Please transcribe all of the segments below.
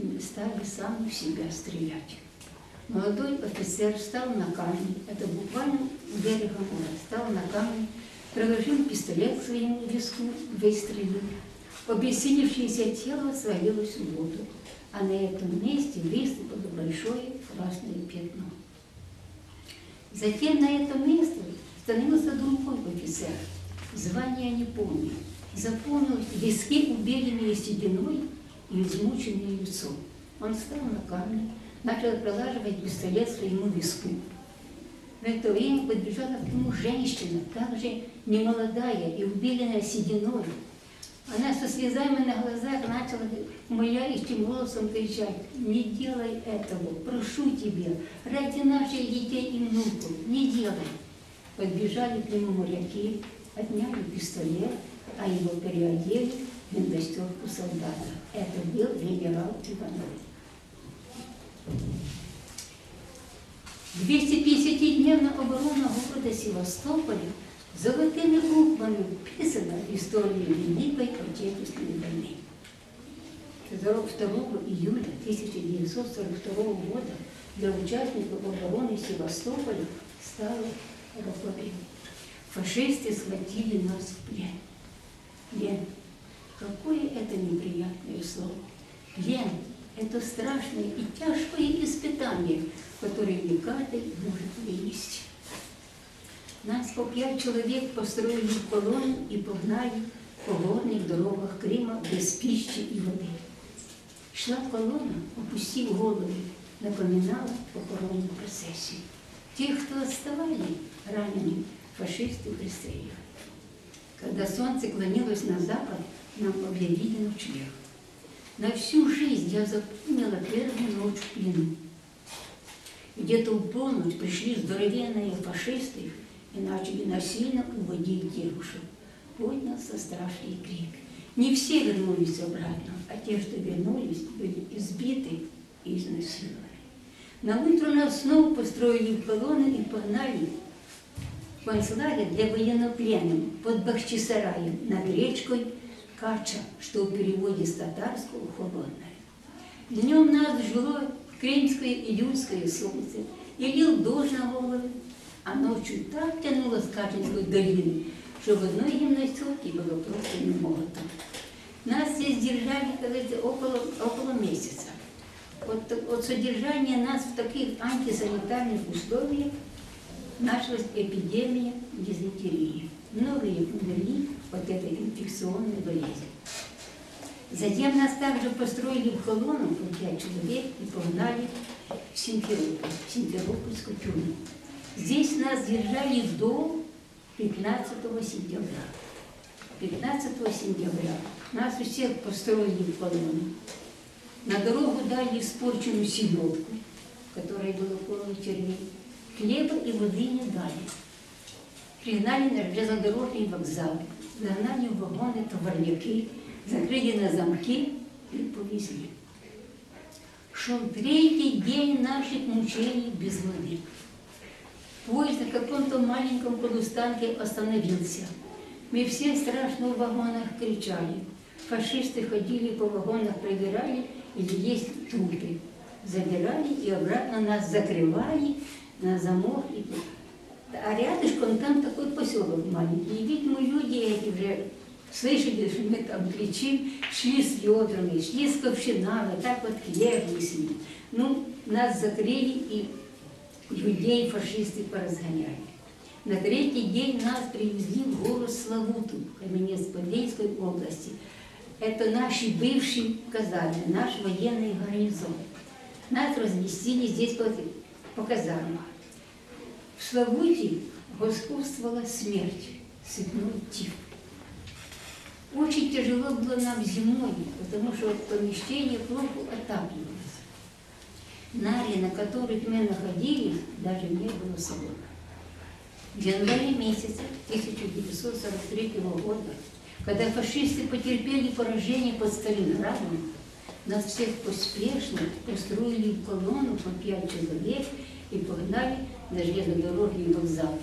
и стали сами в себя стрелять. Молодой офицер встал на камень, это буквально берега моря, встал на камень, приложил пистолет к своему виску, выстрелил. Обессилевшееся тело свалилось в воду, а на этом месте выступило большое красное пятно. Затем на это место становился другой офицер. Звание не помню. Запомнил виски убеленные сединой и измученное лицо. Он встал на камни, начал прилаживать пистолет своему виску. В это время подбежала к нему женщина, также немолодая и убеленная сединой. Она со слезами на глазах начала умоляющим голосом кричать, не делай этого, прошу тебя, ради наших детей и внуков, не делай. Подбежали к нему моряки, отняли пистолет, а его переодели в винтостерку солдата. Это был генерал Иванов. 250-дневная оборона города Севастополя золотыми буквами вписана историю Великой Отечественной войны. 2 июля 1942 года для участников обороны Севастополя стало роковым. Фашисты схватили нас в плен. Плен. Какое это неприятное слово. Плен – это страшное и тяжкое испытание, которое не каждый может вынести. Нас по пять человек построили в колонну и погнали по горных дорогах Крыма без пищи и воды. Шла колонна, опустив головы, напоминала похоронную процессию. Тех, кто оставали ранеными, фашисты пристреливали. Когда солнце клонилось на запад, нам объявили ночлег. На всю жизнь я запомнила первую ночь в плену. Где-то в полночь пришли здоровенные фашисты и начали насильно уводить девушек. Поднялся страшный крик. Не все вернулись обратно, а те, что вернулись, были избиты и изнасилованы. На утро нас снова построили в колонны и погнали в концлагерь для военнопленных под Бахчисараем над речкой Кача, что в переводе с татарского «холодное». Днем нас жило крымское июльское солнце, и лил дождь на головы, а ночью так тянуло с Качинской долины, что в одной гимнастерке было просто не молото. Нас здесь держали, кажется, около, около месяца. Вот, от содержания нас в таких антисанитарных условиях началась эпидемия дизентерии. Многие умерли от этой инфекционной болезни. Затем нас также построили в колонну по пять человек и погнали в Симферополь, в Симферопольскую тюрьму. Здесь нас держали до 15 сентября. 15 сентября нас у всех построили в колонну. На дорогу дали испорченную селедку, которая была полной червей. Хлеба и воды не дали. Пригнали на железнодорожный вокзал, загнали в вагоны товарняки, закрыли на замки и повезли. Шел третий день наших мучений без воды. Поезд на каком-то маленьком полустанке остановился. Мы все страшно в вагонах кричали. Фашисты ходили по вагонах, проверяли, или есть трупы. Забирали и обратно нас закрывали на замок. И... А рядышком там такой поселок маленький. И, видимо, люди эти слышали, что мы там кричим, шли с ведрами, шли с ковшинами, так вот хлеб несли. Ну, нас закрыли и людей фашисты поразгоняли. На третий день нас привезли в город Славуту, Каменец-Подельской области. Это наши бывшие казармы, наш военный гарнизон. Нас разместили здесь по, по казармам. В Славуте господствовала смерть, сыпной тиф. Очень тяжело было нам зимой, потому что помещение плохо отапливалось. Нари, на которых мы находились, даже не было свободно. В январе месяце 1943 года, когда фашисты потерпели поражение под Сталинградом, нас всех поспешно построили в колонну по пять человек и погнали на железнодорожный вокзал.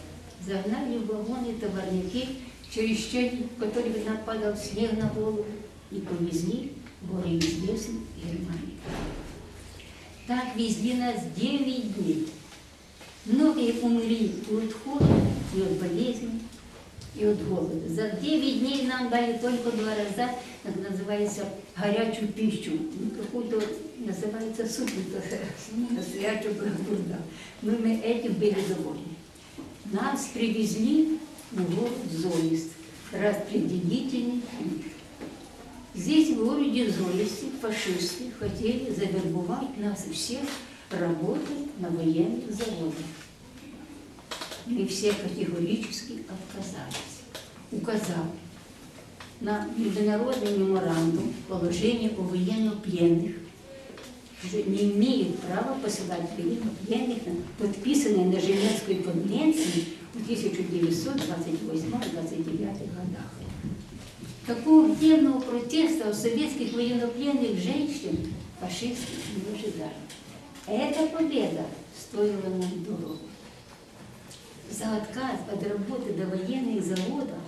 Загнали в вагоны товарники, через щель, в которых нападал снег на голову, и повезли в горе известный Германии. Так везли нас 9 дней. Многие умерли и от холода, и от болезни, и от голода. За 9 дней нам дали только два раза, как называется, горячую пищу. Ну, Какую-то называется суп, это настоящий бурда. Но мы этим были довольны. Нас привезли в город Золист, распределительный пункт. Здесь, в городе Золисте, фашисты хотели завербовать нас всех работать на военных заводах. Мы все категорически отказались. Указал на международный меморандум положение о военнопленных, не имеют права посылать военнопленных, подписанные на Женевской конвенции в 1928-29 годах. Такого гневного протеста у советских военнопленных женщин фашисты не ожидали. Эта победа стоила нам дорого. За отказ от работы до военных заводов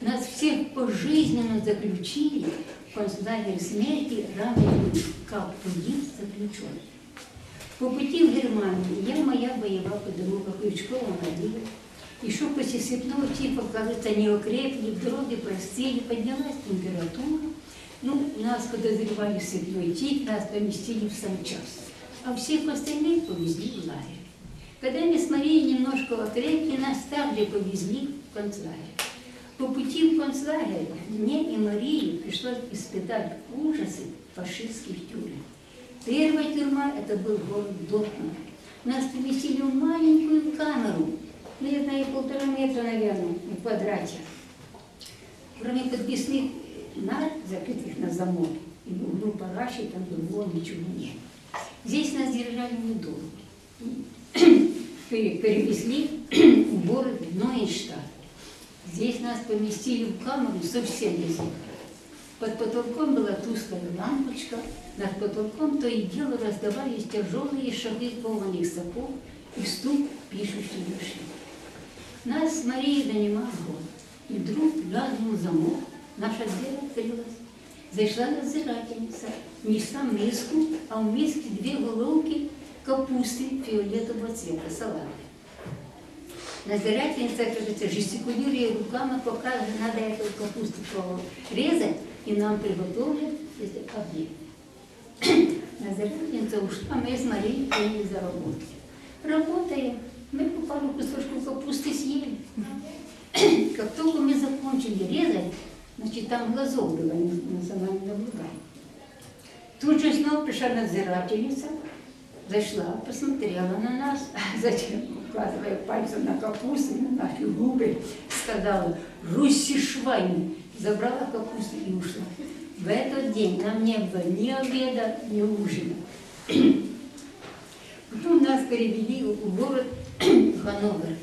нас всех пожизненно заключили в концлагерь смерти, равный как один заключенный. По пути в Германию я моя боевая подруга Крючкова Мария, еще после сыпного типа, кажется, не окрепли, в дороге простили, поднялась температура. Ну, нас подозревали сыпной тип, нас поместили в санчас, а всех остальных повезли в лагерь. Когда мы с Марией немножко окрепли, нас также повезли в концлагерь. По пути в концлагерь мне и Марии пришлось испытать ужасы фашистских тюрем. Первая тюрьма – это был город Дортмунд. Нас поместили в маленькую камеру, наверное, полтора метра, наверное, в квадрате. Кроме подписных нар, закрытых на замок, и углу параши, там другого ничего нет. Здесь нас держали недолго. Пере- Перевезли в город Нойнштадт. Здесь нас поместили в камеру совсем без. Под потолком была тусклая лампочка, над потолком то и дело раздавались тяжелые шаги кованых сапог и стук пишущей машины. Нас с Марией донимал год. И вдруг лязнул замок, наша дверь открылась. Зайшла надзирательница, несла миску, а в миске две головки капусты фиолетового цвета, салаты. Надзирательница, кажется, жестикулируя руками, показывает, надо эту капусту порезать, и нам приготовят это обед. Надзирательница ушла, мы с Марией приняли за работу. Работаем, мы по пару кусочков капусты съели. Как только мы закончили резать, значит, там глазок было, мы за нами наблюдали. Тут же снова пришла надзирательница, Зашла, посмотрела на нас, затем, указывая пальцем на капусту, на наши губы, сказала, «Руси швайни!» Забрала капусту и ушла. В этот день нам не было ни обеда, ни ужина. Потом нас перевели в город Хановер.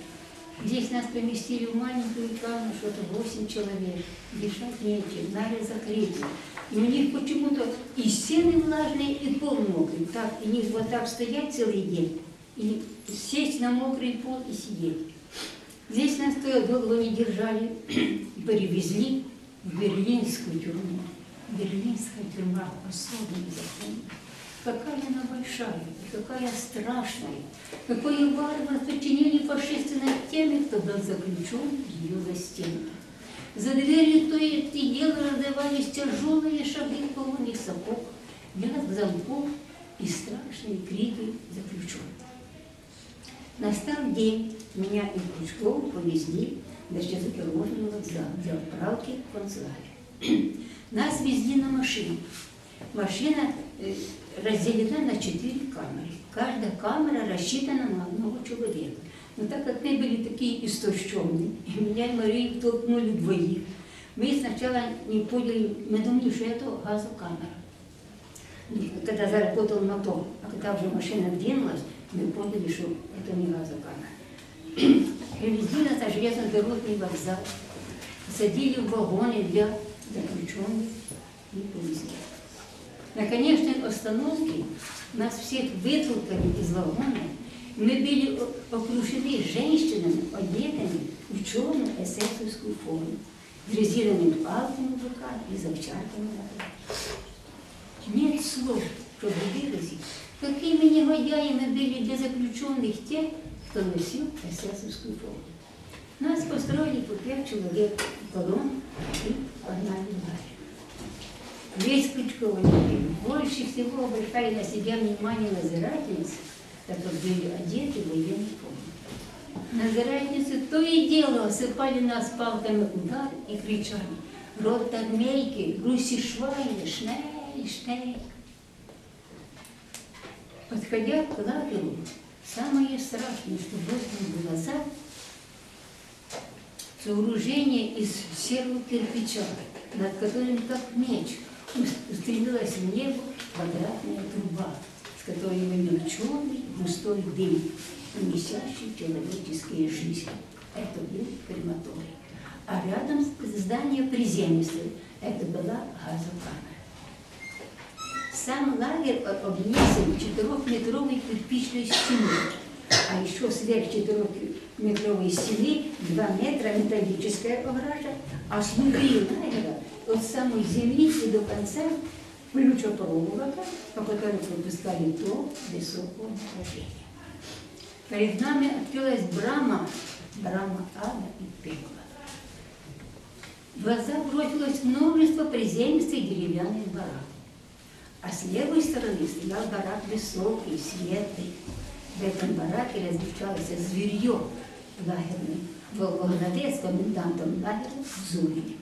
Здесь нас поместили в маленькую камеру, что-то 8 человек. Дышать нечем, надо закрыть. И у них почему-то и стены влажные, и пол мокрый. Так, и них вот так стоять целый день, и сесть на мокрый пол и сидеть. Здесь нас долго не держали, перевезли в берлинскую тюрьму. Берлинская тюрьма особенный закон. Какая она большая, какая страшная, какое варварство чинили фашисты над теми, кто был заключен в ее застенках. За дверью то и дело раздавались тяжелые шаги кованых сапог, лязг замков и страшные крики заключенных. Настал день, меня и Крючкову повезли до железнодорожного вокзала для отправки в концлагерь. Нас везли на машине. Машина э, разделена на четыре камеры. Каждая камера рассчитана на одного человека. Но так как мы были такие истощенные, и меня и Марию толкнули двоих, мы сначала не поняли, мы думали, что это газокамера. Когда заработал мотор, а когда уже машина двинулась, мы поняли, что это не газокамера. Привезли нас на железнодорожный вокзал, садили в вагоны для заключенных и повезли. На конечной остановке нас всех вытолкали из вагона. Мы были о- окружены женщинами, одетыми в черную эсэсовскую форму, с резиновыми палками в руках и завчарками на руках. Нет слов, чтобы выразить Какими негодяями были для заключенных те, кто носил эсэсовскую форму. Нас построили по пять человек в колонн и погнали в лагерь. Весь Крючковый лагерь. Больше всего обращали на себя внимание надзирательницы, так как были одеты в военную форму. Надзирательницы то и дело осыпали нас палками удар и кричали «Рот армейки, груси швайны, шней, шней». Подходя к лагерю, самое страшное, что в глаза, сооружение из серого кирпича, над которым, как меч, устремилась в небо квадратная труба, с которой вынул черный густой дым, унесящий человеческие жизни. Это был крематорий. А рядом здание приземистое. Это была газокамера. Сам лагерь обнесен четырехметровой кирпичной стеной, а еще сверх четырехметровой стены два метра металлическая огража, а с внутри лагеря от самой земли и до конца ключопроволока, по которой выпускали то высокого напряжения. Перед нами открылась брама, брама ада и пекла. В глаза бросилось множество приземистых деревянных бараков. А с левой стороны стоял барак высокий, светлый. В этом бараке размещался зверье лагерный, во главе с комендантом лагеря Зурин.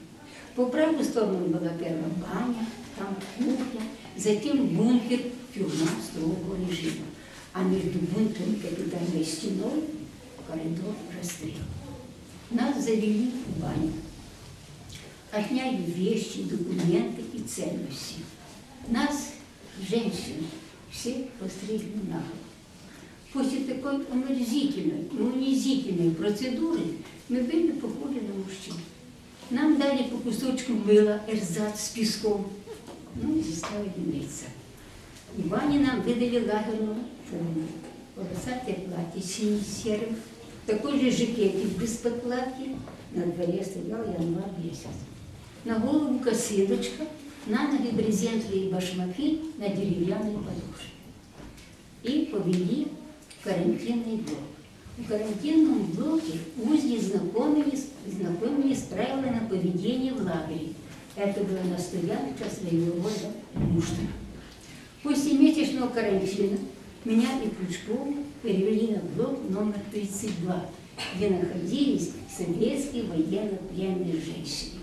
По правую сторону была первая баня, там кухня, затем бункер, тюрьма строгого режима. А между бункером и капитальной стеной коридор расстрел. Нас завели в баню. Отняли вещи, документы и ценности. Нас, женщин, все постригли на После такой омерзительной и унизительной процедуры мы были похожи на мужчин. Нам дали по кусочку мыла, эрзац с песком, ну и заставили мыться. И Ване нам выдали лагерную форму, полосатое платье сине-серым, такой же жакетик без подкладки, на дворе стоял январь месяц. На голову косыночка, на ноги брезентные башмаки на деревянной подушке. И повели в карантинный блок. В карантинном блоке узни знакомились, знакомились с правилами поведения в лагере. Это была настоянка своего мужа. После месячного карантина меня и Крючкову перевели на блок номер 32, где находились советские военно-пленные женщины.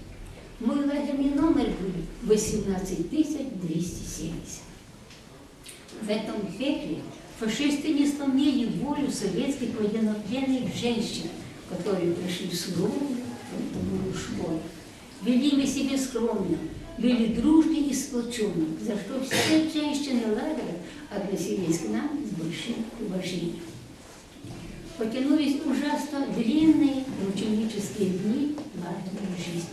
Мой лагерный номер был 18270. В этом пекле фашисты не сломили волю советских военнопленных женщин, которые прошли суровую фронтовую школу. Вели мы себе скромно, были дружны и сплоченны, за что все женщины лагеря относились к нам с большим уважением. Потянулись ужасно длинные ученические дни лагерной жизни.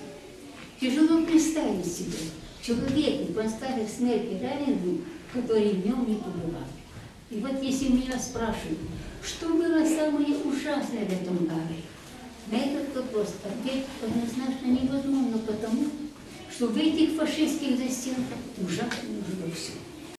Тяжело представить себе человека, поставив смерти раненым, который в нем не побывал. И вот если меня спрашивают, что было самое ужасное в этом лагере, на этот вопрос ответить однозначно невозможно, потому что в этих фашистских застенках ужасно было все.